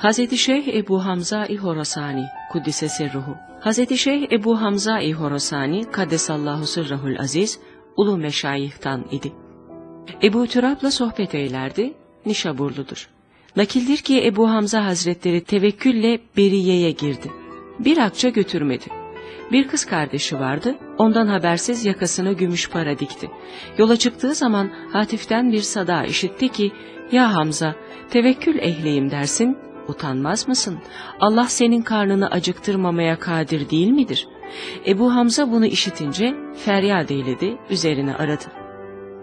Hazreti Şeyh Ebu Hamza-i Horasani, Kuddise Sirruhu. Hazreti Şeyh Ebu Hamza-i Horasani, Kaddesallahu Sırrahul Aziz, ulu meşayihtan idi. Ebu Türab'la sohbet eylerdi, Nişaburludur. Nakildir ki Ebu Hamza Hazretleri tevekkülle Beriye'ye girdi. Bir akça götürmedi. Bir kız kardeşi vardı, ondan habersiz yakasına gümüş para dikti. Yola çıktığı zaman Hatif'ten bir sada işitti ki, ''Ya Hamza, tevekkül ehliyim dersin, utanmaz mısın? Allah senin karnını acıktırmamaya kadir değil midir?'' Ebu Hamza bunu işitince feryat eyledi, üzerine aradı.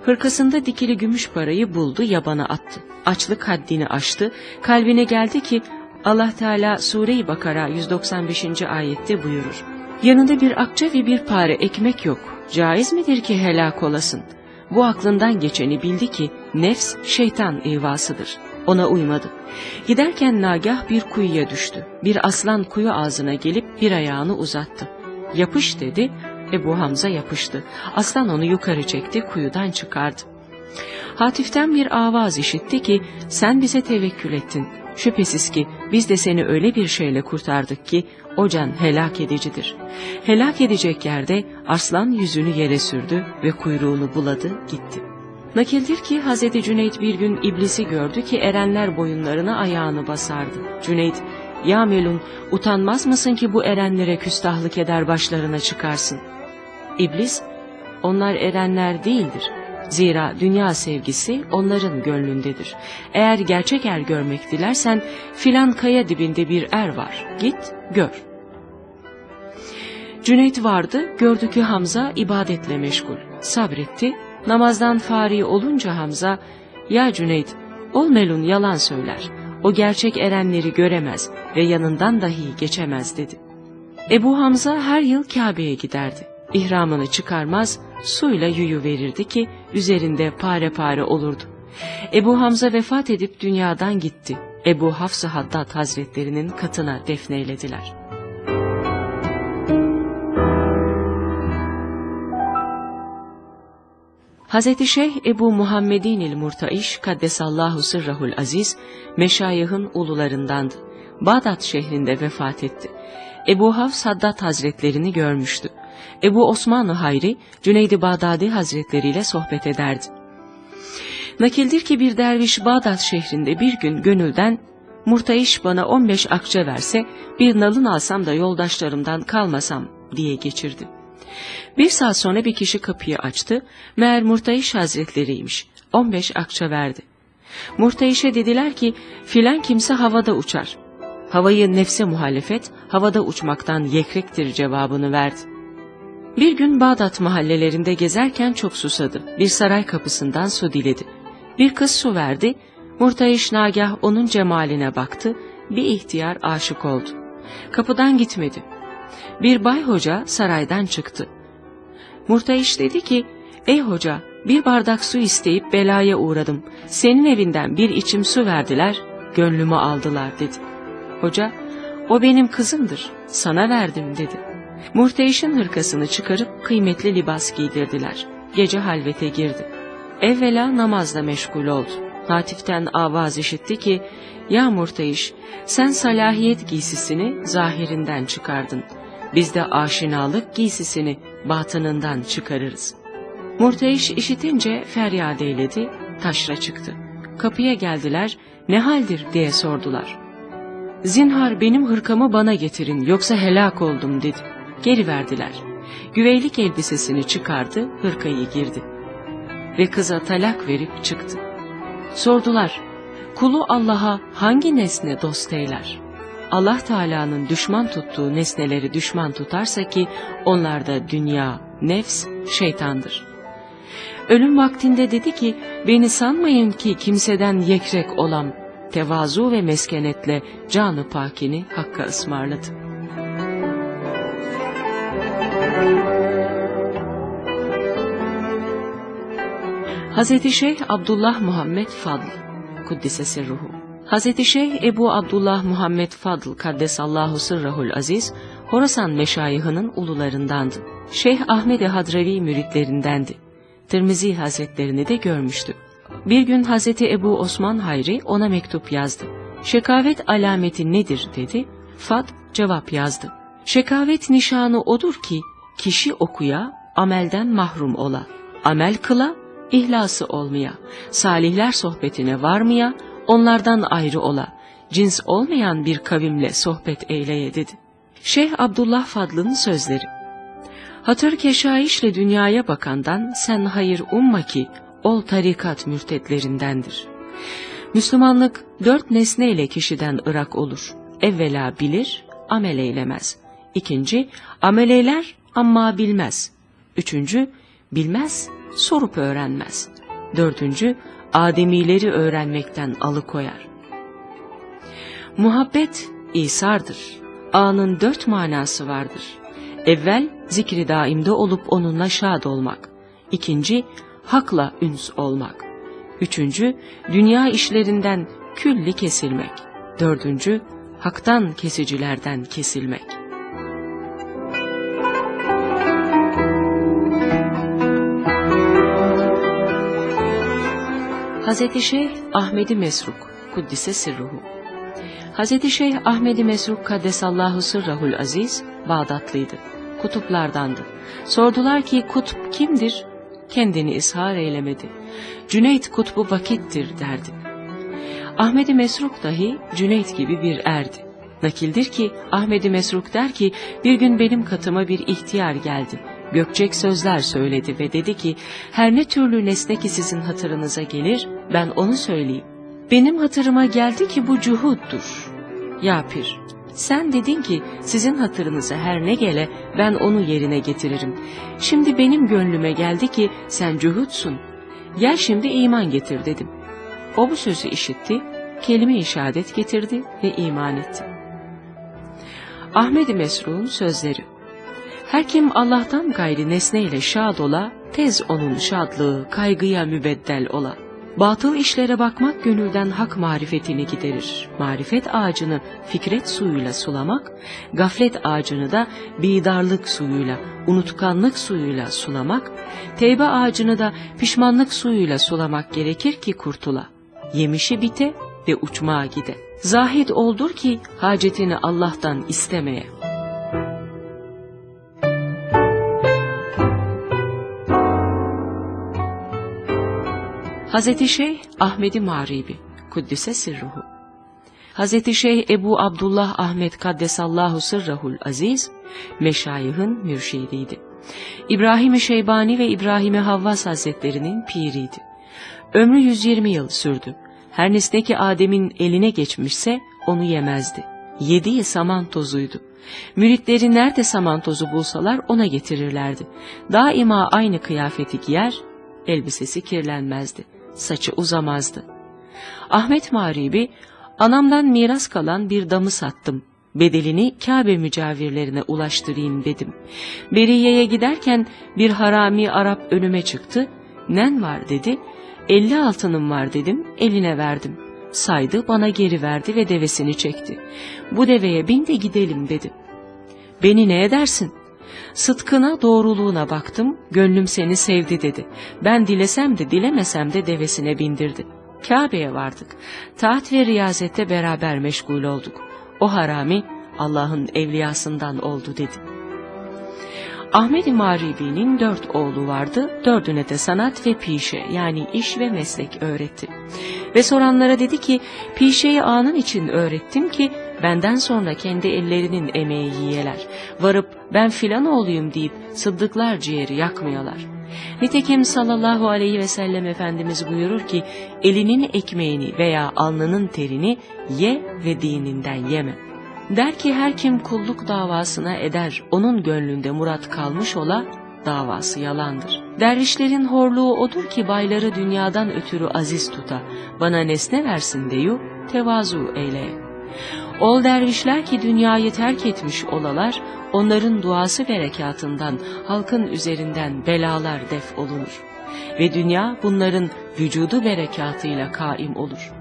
Hırkasında dikili gümüş parayı buldu, yabana attı. Açlık haddini aştı, kalbine geldi ki Allah Teala Sure-i Bakara 195. ayette buyurur. Yanında bir akçe ve bir pare ekmek yok. Caiz midir ki helak olasın? Bu aklından geçeni bildi ki nefs şeytan ivasıdır. Ona uymadı. Giderken nagah bir kuyuya düştü. Bir aslan kuyu ağzına gelip bir ayağını uzattı. Yapış dedi, Ebu Hamza yapıştı. Aslan onu yukarı çekti, kuyudan çıkardı. Hatif'ten bir avaz işitti ki, sen bize tevekkül ettin. Şüphesiz ki biz de seni öyle bir şeyle kurtardık ki, o can helak edicidir. Helak edecek yerde aslan yüzünü yere sürdü ve kuyruğunu buladı, gitti. Nakildir ki Hazreti Cüneyt bir gün iblisi gördü ki erenler boyunlarına ayağını basardı. Cüneyt, ya Melun utanmaz mısın ki bu erenlere küstahlık eder başlarına çıkarsın? İblis, onlar erenler değildir. Zira dünya sevgisi onların gönlündedir. Eğer gerçek er görmek dilersen filan kaya dibinde bir er var. Git gör. Cüneyt vardı, gördü ki Hamza ibadetle meşgul. Sabretti, namazdan fari olunca Hamza, ''Ya Cüneyt, ol melun yalan söyler. O gerçek erenleri göremez ve yanından dahi geçemez.'' dedi. Ebu Hamza her yıl Kabe'ye giderdi. İhramını çıkarmaz, suyla yuyu verirdi ki üzerinde pare pare olurdu. Ebu Hamza vefat edip dünyadan gitti. Ebu Hafs-ı Haddad Hazretlerinin katına defneylediler. Hazreti Şeyh Ebu Muhammedin el Murtaiş Kaddesallahu Sırrahul Aziz meşayihın ulularındandı. Bağdat şehrinde vefat etti. Ebu Hafs Haddad Hazretlerini görmüştü. Ebu Osman Hayri Cüneydi Bağdadi Hazretleri ile sohbet ederdi. Nakildir ki bir derviş Bağdat şehrinde bir gün gönülden Murtaiş bana 15 akçe verse bir nalın alsam da yoldaşlarımdan kalmasam diye geçirdi. Bir saat sonra bir kişi kapıyı açtı. Meğer Murtaiş Hazretleriymiş. 15 akça verdi. Murtayiş'e dediler ki filan kimse havada uçar. Havayı nefse muhalefet, havada uçmaktan yekrektir cevabını verdi. Bir gün Bağdat mahallelerinde gezerken çok susadı. Bir saray kapısından su diledi. Bir kız su verdi. Murtayiş Nagah onun cemaline baktı. Bir ihtiyar aşık oldu. Kapıdan gitmedi. Bir bay hoca saraydan çıktı. Murtayiş dedi ki, ''Ey hoca, bir bardak su isteyip belaya uğradım. Senin evinden bir içim su verdiler, gönlümü aldılar.'' dedi. Hoca, ''O benim kızımdır, sana verdim.'' dedi. Murteyş'in hırkasını çıkarıp kıymetli libas giydirdiler. Gece halvete girdi. Evvela namazla meşgul oldu. Hatif'ten avaz işitti ki, ''Ya Murteyş, sen salahiyet giysisini zahirinden çıkardın. Biz de aşinalık giysisini batınından çıkarırız.'' Murteyş işitince feryat eyledi, taşra çıktı. Kapıya geldiler, ne haldir diye sordular. Zinhar benim hırkamı bana getirin yoksa helak oldum dedi. Geri verdiler. Güveylik elbisesini çıkardı, hırkayı girdi. Ve kıza talak verip çıktı. Sordular, kulu Allah'a hangi nesne dost eyler? Allah Teala'nın düşman tuttuğu nesneleri düşman tutarsa ki onlar da dünya, nefs, şeytandır. Ölüm vaktinde dedi ki beni sanmayın ki kimseden yekrek olam. Tevazu ve meskenetle canı pakini Hakk'a ısmarladı. Hazreti Şeyh Abdullah Muhammed Fadl Kuddise Sirruhu Hazreti Şeyh Ebu Abdullah Muhammed Fadl Kaddesallahu Sırrahul Aziz Horasan meşayihinin ulularındandı. Şeyh Ahmed Hadrevi müritlerindendi. Tirmizi Hazretlerini de görmüştü. Bir gün Hazreti Ebu Osman Hayri ona mektup yazdı. Şekavet alameti nedir dedi. Fad cevap yazdı. Şekavet nişanı odur ki kişi okuya amelden mahrum ola. Amel kıla ihlası olmaya, salihler sohbetine varmaya, onlardan ayrı ola, cins olmayan bir kavimle sohbet eyleye dedi. Şeyh Abdullah Fadlı'nın sözleri. Hatır keşayişle dünyaya bakandan sen hayır umma ki ol tarikat mürtetlerindendir. Müslümanlık dört nesneyle kişiden ırak olur. Evvela bilir, amel eylemez. İkinci, amel eyler ama bilmez. Üçüncü, bilmez, sorup öğrenmez. Dördüncü, ademileri öğrenmekten alıkoyar. Muhabbet İsa'dır. A'nın dört manası vardır. Evvel zikri daimde olup onunla şad olmak. İkinci, hakla üns olmak. Üçüncü, dünya işlerinden külli kesilmek. Dördüncü, haktan kesicilerden kesilmek. Hazreti Şeyh Ahmedi Mesruk, Kuddise Sirruhu Hazreti Şeyh Ahmedi Mesruk Kaddesallahu Sırrahul Aziz, Bağdatlıydı. Kutuplardandı. Sordular ki kutup kimdir? Kendini ishar eylemedi. Cüneyt kutbu vakittir derdi. Ahmedi Mesruk dahi Cüneyt gibi bir erdi. Nakildir ki Ahmedi Mesruk der ki bir gün benim katıma bir ihtiyar geldi. Gökçek sözler söyledi ve dedi ki her ne türlü nesne ki sizin hatırınıza gelir ben onu söyleyeyim. Benim hatırıma geldi ki bu cuhuddur. Ya pir, sen dedin ki sizin hatırınıza her ne gele ben onu yerine getiririm. Şimdi benim gönlüme geldi ki sen cuhudsun. Gel şimdi iman getir dedim. O bu sözü işitti, kelime-i şehadet getirdi ve iman etti. Ahmed-i Mesru'nun sözleri Her kim Allah'tan gayri nesneyle şad ola, tez onun şadlığı kaygıya mübeddel ola. Batıl işlere bakmak gönülden hak marifetini giderir. Marifet ağacını fikret suyuyla sulamak, gaflet ağacını da bidarlık suyuyla, unutkanlık suyuyla sulamak, tevbe ağacını da pişmanlık suyuyla sulamak gerekir ki kurtula. Yemişi bite ve uçmağa gide. Zahid oldur ki hacetini Allah'tan istemeye. Hazreti Şeyh Ahmedi Maribi Kuddise Sirruhu Hazreti Şeyh Ebu Abdullah Ahmet Kaddesallahu Sırrahul Aziz meşayihın mürşidiydi. İbrahim-i Şeybani ve İbrahim-i Havvas Hazretlerinin piriydi. Ömrü 120 yıl sürdü. Her nesneki Adem'in eline geçmişse onu yemezdi. Yediği saman tozuydu. Müritleri nerede saman tozu bulsalar ona getirirlerdi. Daima aynı kıyafeti giyer, elbisesi kirlenmezdi saçı uzamazdı. Ahmet Maribi, anamdan miras kalan bir damı sattım. Bedelini Kabe mücavirlerine ulaştırayım dedim. Beriye'ye giderken bir harami Arap önüme çıktı. Nen var dedi. Elli altınım var dedim, eline verdim. Saydı, bana geri verdi ve devesini çekti. Bu deveye bin de gidelim dedi. Beni ne edersin? Sıtkına doğruluğuna baktım, gönlüm seni sevdi dedi. Ben dilesem de dilemesem de devesine bindirdi. Kabe'ye vardık. Taht ve riyazette beraber meşgul olduk. O harami Allah'ın evliyasından oldu dedi.'' Ahmet-i Maribi'nin dört oğlu vardı, dördüne de sanat ve pişe yani iş ve meslek öğretti. Ve soranlara dedi ki, pişeyi anın için öğrettim ki, benden sonra kendi ellerinin emeği yiyeler. Varıp ben filan oğluyum deyip sıddıklar ciğeri yakmayalar. Nitekim sallallahu aleyhi ve sellem Efendimiz buyurur ki, elinin ekmeğini veya alnının terini ye ve dininden yeme.'' Der ki her kim kulluk davasına eder, onun gönlünde murat kalmış ola, davası yalandır. Dervişlerin horluğu odur ki bayları dünyadan ötürü aziz tuta, bana nesne versin deyu, tevazu eyleye. Ol dervişler ki dünyayı terk etmiş olalar, onların duası berekatından halkın üzerinden belalar def olunur. Ve dünya bunların vücudu berekatıyla kaim olur.''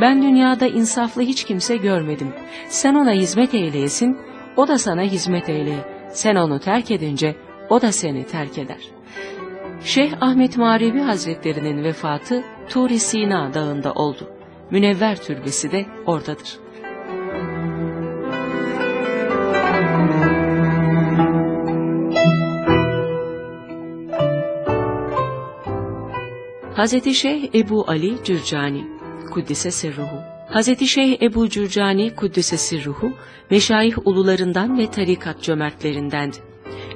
Ben dünyada insaflı hiç kimse görmedim. Sen ona hizmet eyleyesin, o da sana hizmet eyleye. Sen onu terk edince o da seni terk eder. Şeyh Ahmet Marevi Hazretlerinin vefatı Tur-i Sina dağında oldu. Münevver Türbesi de oradadır. Hazreti Şeyh Ebu Ali Cürcani Kuddise Sirruhu Hazreti Şeyh Ebu Cürcani Kuddise Sirruhu meşayih ulularından ve tarikat cömertlerindendi.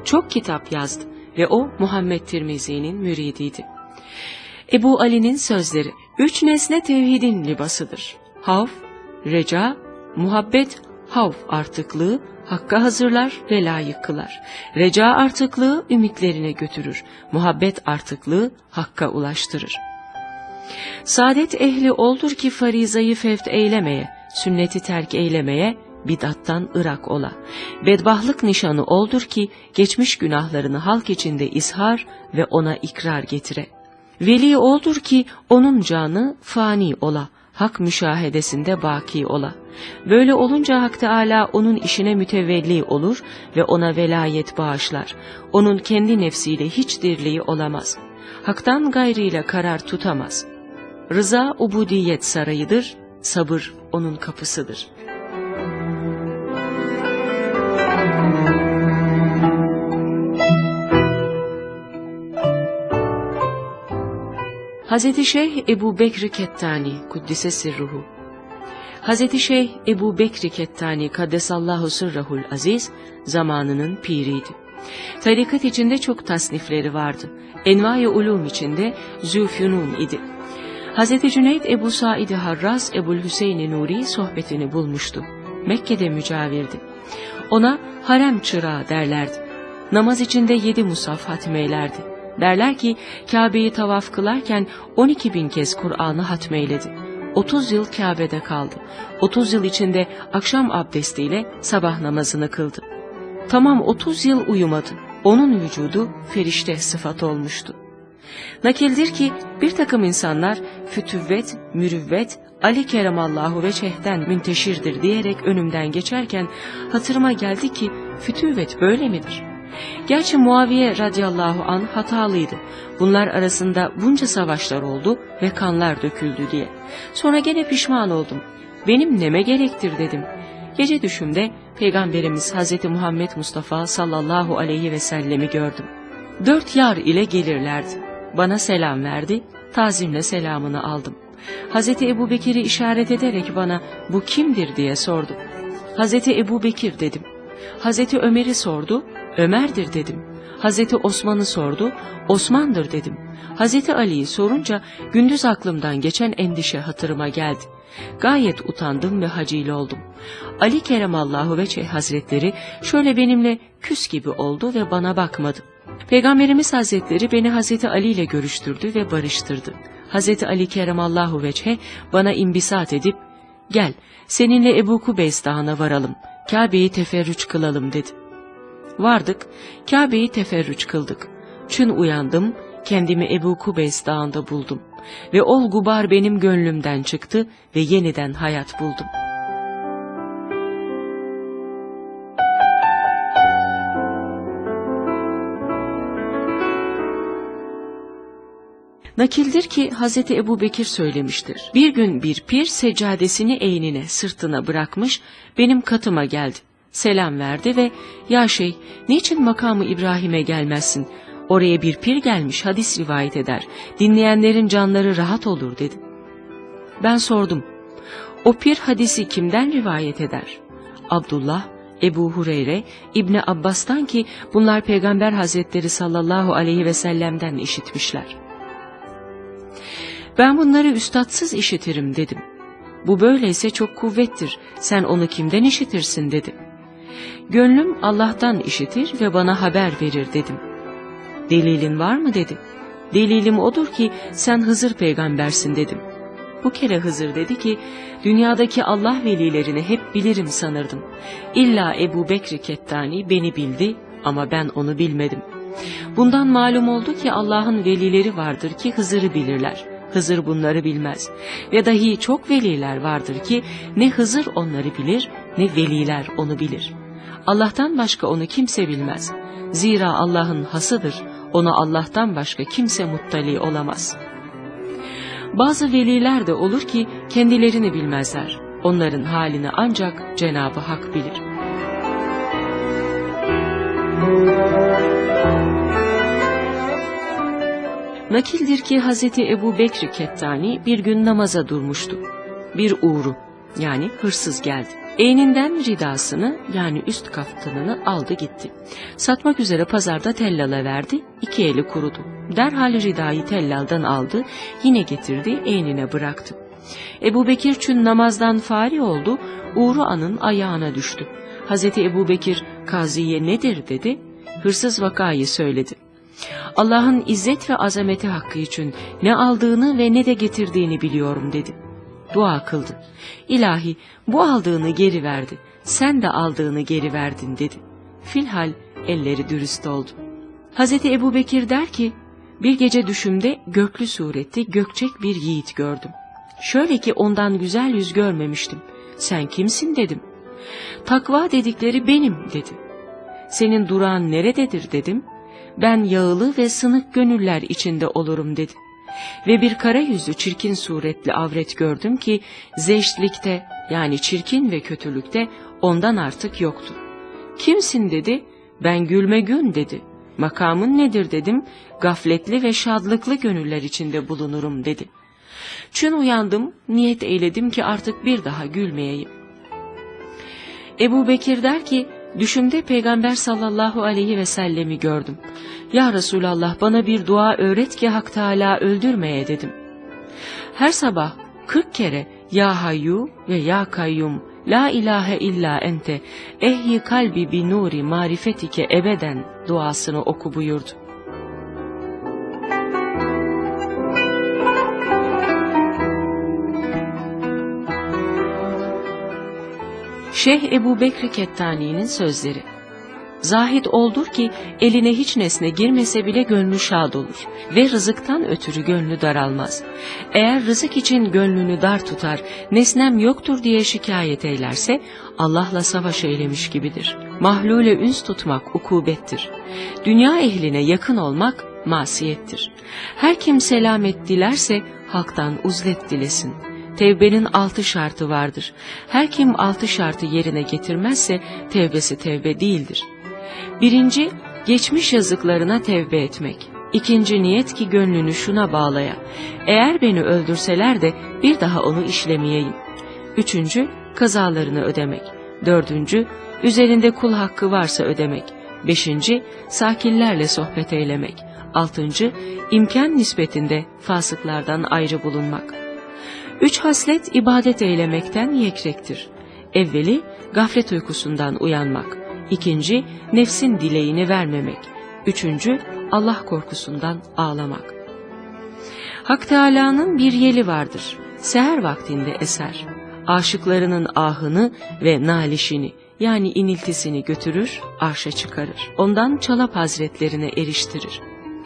Çok kitap yazdı ve o Muhammed Tirmizi'nin müridiydi. Ebu Ali'nin sözleri üç nesne tevhidin libasıdır. Havf, reca, muhabbet, havf artıklığı, hakka hazırlar ve layık kılar. Reca artıklığı ümitlerine götürür. Muhabbet artıklığı hakka ulaştırır. Saadet ehli oldur ki farizayı fevt eylemeye, sünneti terk eylemeye, bidattan ırak ola. Bedbahlık nişanı oldur ki geçmiş günahlarını halk içinde izhar ve ona ikrar getire. Veli oldur ki onun canı fani ola, hak müşahedesinde baki ola. Böyle olunca Hak Teâlâ onun işine mütevelli olur ve ona velayet bağışlar. Onun kendi nefsiyle hiç dirliği olamaz. Hak'tan gayrıyla karar tutamaz. Rıza ubudiyet sarayıdır, sabır onun kapısıdır.'' Hazreti Şeyh Ebu Bekri Kettani Kuddise Sirruhu Hazreti Şeyh Ebu Bekri Kettani Kaddesallahu Sırrahul Aziz zamanının piriydi. Tarikat içinde çok tasnifleri vardı. Envai ulum içinde Zülfünun idi. Hazreti Cüneyd Ebu Said Harraz Ebu'l Hüseyin Nuri sohbetini bulmuştu. Mekke'de mücavirdi. Ona harem çırağı derlerdi. Namaz içinde yedi musaf hatmeylerdi. Derler ki Kabe'yi tavaf kılarken 12 bin kez Kur'an'ı hatmeyledi. 30 yıl Kabe'de kaldı. 30 yıl içinde akşam abdestiyle sabah namazını kıldı. Tamam 30 yıl uyumadı. Onun vücudu ferişte sıfat olmuştu. Nakildir ki bir takım insanlar fütüvvet, mürüvvet, Ali Keremallahu ve Çeh'den münteşirdir diyerek önümden geçerken hatırıma geldi ki fütüvvet böyle midir?'' Gerçi Muaviye radıyallahu an hatalıydı. Bunlar arasında bunca savaşlar oldu ve kanlar döküldü diye. Sonra gene pişman oldum. Benim neme gerektir dedim. Gece düşümde Peygamberimiz Hz. Muhammed Mustafa sallallahu aleyhi ve sellemi gördüm. Dört yar ile gelirlerdi. Bana selam verdi, tazimle selamını aldım. Hz. Ebu Bekir'i işaret ederek bana bu kimdir diye sordu. Hz. Ebu Bekir dedim. Hz. Ömer'i sordu, Ömer'dir dedim. Hazreti Osman'ı sordu, Osman'dır dedim. Hazreti Ali'yi sorunca gündüz aklımdan geçen endişe hatırıma geldi. Gayet utandım ve hacile oldum. Ali Keremallahu Veçe Hazretleri şöyle benimle küs gibi oldu ve bana bakmadı. Peygamberimiz Hazretleri beni Hazreti Ali ile görüştürdü ve barıştırdı. Hazreti Ali Keremallahu Veçhe bana imbisat edip, gel seninle Ebu Kubeys Dağı'na varalım, Kabe'yi teferrüç kılalım dedi. Vardık, Kabe'yi teferrüç kıldık. Çün uyandım, kendimi Ebu Kubeys dağında buldum. Ve ol gubar benim gönlümden çıktı ve yeniden hayat buldum. Nakildir ki Hazreti Ebu Bekir söylemiştir. Bir gün bir pir seccadesini eynine, sırtına bırakmış, benim katıma geldi selam verdi ve ''Ya şey, niçin makamı İbrahim'e gelmezsin? Oraya bir pir gelmiş hadis rivayet eder. Dinleyenlerin canları rahat olur.'' dedi. Ben sordum. O pir hadisi kimden rivayet eder? Abdullah, Ebu Hureyre, İbni Abbas'tan ki bunlar Peygamber Hazretleri sallallahu aleyhi ve sellem'den işitmişler. Ben bunları üstadsız işitirim dedim. Bu böyleyse çok kuvvettir, sen onu kimden işitirsin dedi. Gönlüm Allah'tan işitir ve bana haber verir dedim. Delilin var mı dedi. Delilim odur ki sen Hızır peygambersin dedim. Bu kere Hızır dedi ki, dünyadaki Allah velilerini hep bilirim sanırdım. İlla Ebu Bekri Kettani beni bildi ama ben onu bilmedim. Bundan malum oldu ki Allah'ın velileri vardır ki Hızır'ı bilirler. Hızır bunları bilmez. Ve dahi çok veliler vardır ki ne Hızır onları bilir ne veliler onu bilir.'' Allah'tan başka onu kimse bilmez. Zira Allah'ın hasıdır, ona Allah'tan başka kimse muttali olamaz. Bazı veliler de olur ki kendilerini bilmezler. Onların halini ancak Cenabı Hak bilir. Nakildir ki Hazreti Ebu Bekri Kettani bir gün namaza durmuştu. Bir uğru yani hırsız geldi. Eğninden ridasını yani üst kaftanını aldı gitti. Satmak üzere pazarda tellala verdi, iki eli kurudu. Derhal ridayı tellaldan aldı, yine getirdi, eğnine bıraktı. Ebu Bekir çün namazdan fari oldu, Uğru An'ın ayağına düştü. Hazreti Ebu Bekir, kaziye nedir dedi, hırsız vakayı söyledi. Allah'ın izzet ve azameti hakkı için ne aldığını ve ne de getirdiğini biliyorum dedi. Dua kıldı. İlahi bu aldığını geri verdi. Sen de aldığını geri verdin dedi. Filhal elleri dürüst oldu. Hazreti Ebu Bekir der ki, bir gece düşümde göklü surette gökçek bir yiğit gördüm. Şöyle ki ondan güzel yüz görmemiştim. Sen kimsin dedim. Takva dedikleri benim dedi. Senin durağın nerededir dedim ben yağılı ve sınık gönüller içinde olurum dedi. Ve bir kara yüzlü çirkin suretli avret gördüm ki zeştlikte yani çirkin ve kötülükte ondan artık yoktu. Kimsin dedi, ben gülme gün dedi. Makamın nedir dedim, gafletli ve şadlıklı gönüller içinde bulunurum dedi. Çün uyandım, niyet eyledim ki artık bir daha gülmeyeyim. Ebu Bekir der ki, Düşümde Peygamber sallallahu aleyhi ve sellemi gördüm. Ya Resulallah bana bir dua öğret ki Hak Teala öldürmeye dedim. Her sabah kırk kere Ya Hayyu ve Ya Kayyum La ilahe illa ente ehyi kalbi bi nuri marifetike ebeden duasını oku buyurdu. Şeyh Ebu Bekri Kettani'nin sözleri Zahid oldur ki eline hiç nesne girmese bile gönlü şad olur ve rızıktan ötürü gönlü daralmaz. Eğer rızık için gönlünü dar tutar, nesnem yoktur diye şikayet eylerse Allah'la savaş eylemiş gibidir. Mahlule üns tutmak ukubettir. Dünya ehline yakın olmak masiyettir. Her kim selamet dilerse halktan uzlet dilesin.'' Tevbenin altı şartı vardır. Her kim altı şartı yerine getirmezse tevbesi tevbe değildir. Birinci, geçmiş yazıklarına tevbe etmek. İkinci niyet ki gönlünü şuna bağlaya. Eğer beni öldürseler de bir daha onu işlemeyeyim. Üçüncü, kazalarını ödemek. Dördüncü, üzerinde kul hakkı varsa ödemek. Beşinci, sakinlerle sohbet eylemek. Altıncı, imkan nispetinde fasıklardan ayrı bulunmak. Üç haslet ibadet eylemekten yekrektir. Evveli gaflet uykusundan uyanmak. İkinci nefsin dileğini vermemek. Üçüncü Allah korkusundan ağlamak. Hak Teâlâ'nın bir yeli vardır. Seher vaktinde eser. Aşıklarının ahını ve nalişini yani iniltisini götürür, arşa çıkarır. Ondan Çalap Hazretlerine eriştirir.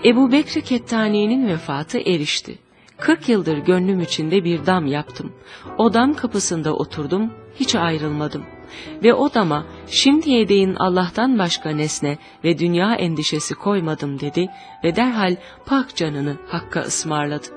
Ebu Bekri Kettani'nin vefatı erişti. Kırk yıldır gönlüm içinde bir dam yaptım. O dam kapısında oturdum, hiç ayrılmadım. Ve o dama şimdiye değin Allah'tan başka nesne ve dünya endişesi koymadım dedi ve derhal pak canını Hakk'a ısmarladı.